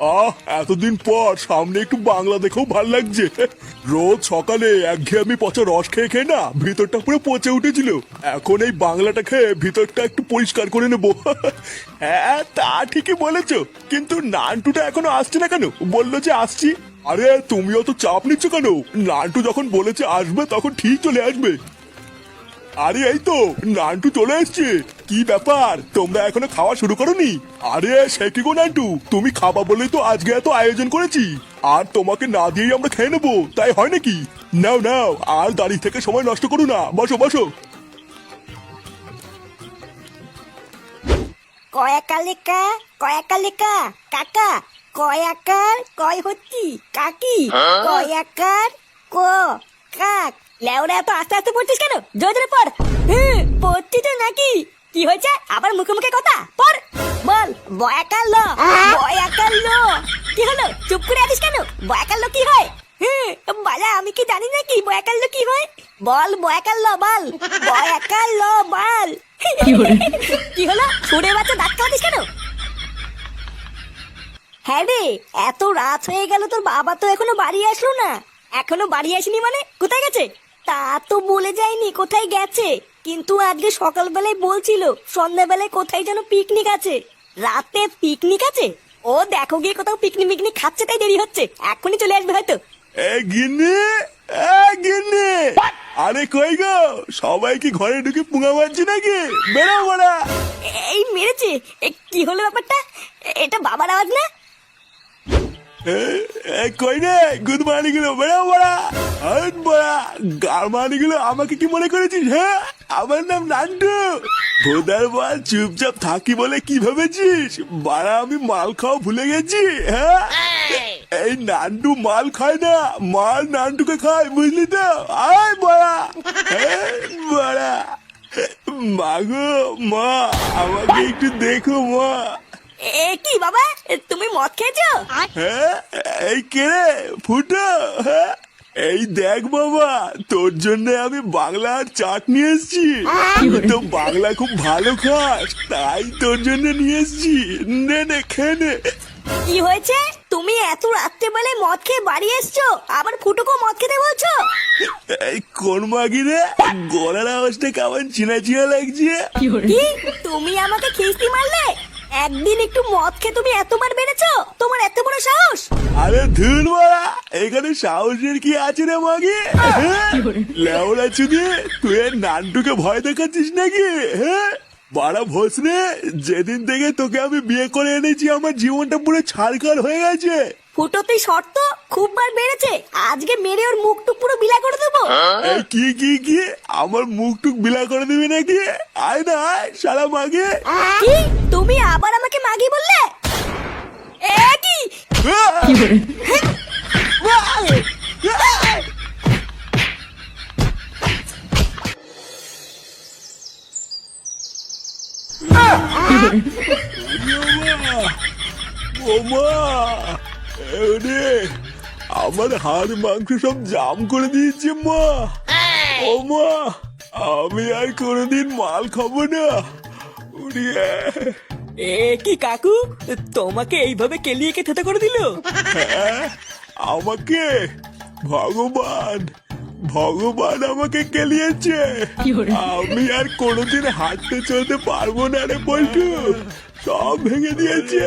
আহ, এতদিন পর সামনে একটু বাংলা দেখেও ভালো লাগছে। রোজ সকালে একঘেয়েমি পচা রস খেয়ে খেয়ে না ভিতরটা পুরো পচে উঠেছিল। এখন এই বাংলাটা খেয়ে ভিতরটা একটু পরিষ্কার করে নেব। হ্যাঁ তা ঠিকই বলেছ। কিন্তু নানটুটা এখনও আসছে না কেন? বলল যে আসছি। আরে তুমিও তো চাপ নিচ্ছ কেন? নান্টু যখন বলেছে আসবে, তখন ঠিক চলে আসবে। আরে, এই তো, নানটু চলে এসছে। কি ব্যাপার? তোমরা এখনও খাওয়া শুরু করোনি? আরে, সে কি গো নান্টু? তুমি খাবা বলেই তো আজকে এত আয়োজন করেছি। আর তোমাকে না দিয়েই আমরা খেয়ে নেব, তাই হয় নাকি? নাও নাও, আর দাঁড়িয়ে থেকে সময় নষ্ট করো না। বসো বসো। কয়াকালিকা কয়াকালিকা কাকা কয়াকার কয় হচ্ছি? কাকি কয়াকার ক, কাক। লেওরা এত আস্তে আস্তে পড়ছিস কেন? জোরে জোরে পড়। হুম পড়ছি তো নাকি। কি হয়েছে? আবার মুখে মুখে কথা? পড় বল বয়াকার ল বয়াকার ল কি হলো? চুপ করে আছিস কেন? বয়াকার লো কি হয়? বালা আমি কি জানি না কি বয়াকার লো কি হয়? বল বয়াকার ল বল। বয়াকার ল বল? কি হলো? সুরে বাচ্চা দাঁত কাটিস কেন? হ্যাঁ রে এত রাত হয়ে গেল তোর বাবা তো এখনও বাড়ি আসলো না। এখনও বাড়ি আসেনি মানে? কোথায় গেছে? তা তো বলে যায়নি কোথায় গেছে? কিন্তু আজকে সকালবেলায় বলছিল সন্ধ্যাবেলায় কোথায় যেন পিকনিক আছে। রাতে পিকনিক আছে? ও দেখো গিয়ে কোথাও পিকনিক মিকনিক খাচ্ছে তাই দেরি হচ্ছে। এখনই চলে আসবে হয়তো। এ গিন্নি এ গিন্নি! আরে কই গো সবাই কি ঘরে ঢুকে পুঙা মারছি নাকি? বেরো বড়া! এই মেরেছে। এ, কি হলো ব্যাপারটা? এটা বাবার আওয়াজ না? কই রে? গুড মর্নিংগুলো বেরো বড়া। হাট বড়া গারমানি গুলো আমাকে কি মনে করেছিস হ্যাঁ? আমার নাম নান্টু। ভোদার বল চুপচাপ থাকি বলে কি ভেবেছিস? বাড়া আমি মাল খাওয়া ভুলে গেছি হ্যাঁ? এই। নান্টু মাল খায় না। মাল নান্টুকে খায় বুঝলি তো? আয় বড়া। হ্যাঁ, বড়া। মাগো মা আমাকে একটু দেখো মা। এ কি বাবা? তুমি মদ খেয়েছো? হ্যাঁ এই কে রে? ফুটো হ্যাঁ? এই দেখ বাবা তোর জন্য আমি বাংলার চাট নিয়ে এসেছি। তো বাংলা খুব ভালো খাস তাই তোর জন্য নিয়ে এসেছি। নে নে খেয়ে নে। কি হয়েছে? তুমি এত রাত্রে রাত্রেবেলায় মদ খেয়ে বাড়ি এসছো? আবার ফুটুকো মদ খেতে বলছো? এই কোন মাগি রে? গলার আওয়াজটা কেমন চিনা চিনা লাগছে? কি? তুমি আমাকে খিস্তি মারলে? একদিন একটু মদ খেয়ে তুমি এতবার বেড়েছো? তোমার এত বড় সাহস? আরে ধুর মারা এখানে সাহসের কি আছে রে মাগি? হ্যাঁ? লেওড়া চুদি তুই এর নান্টুকে ভয় দেখাচ্ছিস নাকি? হ্যাঁ? বাড়া ভোসরে যেদিন থেকে তোকে আমি বিয়ে করে এনেছি আমার জীবনটা পুরো ছাড়খাড় হয়ে গেছে। ফুটোতে শর্ত খুব বার বেড়েছে। আজকে মেরে ওর মুখ টুক পুরো বিলা করে দেবো। কি কি কি? আমার মুখ টুক বিলা করে দিবি নাকি? আয় না আয় সারা মাগে। কি? তুমি আবার আমাকে মাগি বললে? এ কি? আমার হাড় মাংস সব জাম করে দিয়েছে মা। ও মা আমি আর কোনোদিন মাল খাব না। উড়িয়ে। এ কি কাকু? তোমাকে এইভাবে কেলিয়ে কে থেতে করে দিল? হ্যাঁ, আমাকে। ভগবান ভগবান আমাকে কেলিয়েছে। আমি আর কোনোদিন হাঁটতে চলতে পারব না রে বল্টু সব ভেঙে দিয়েছে।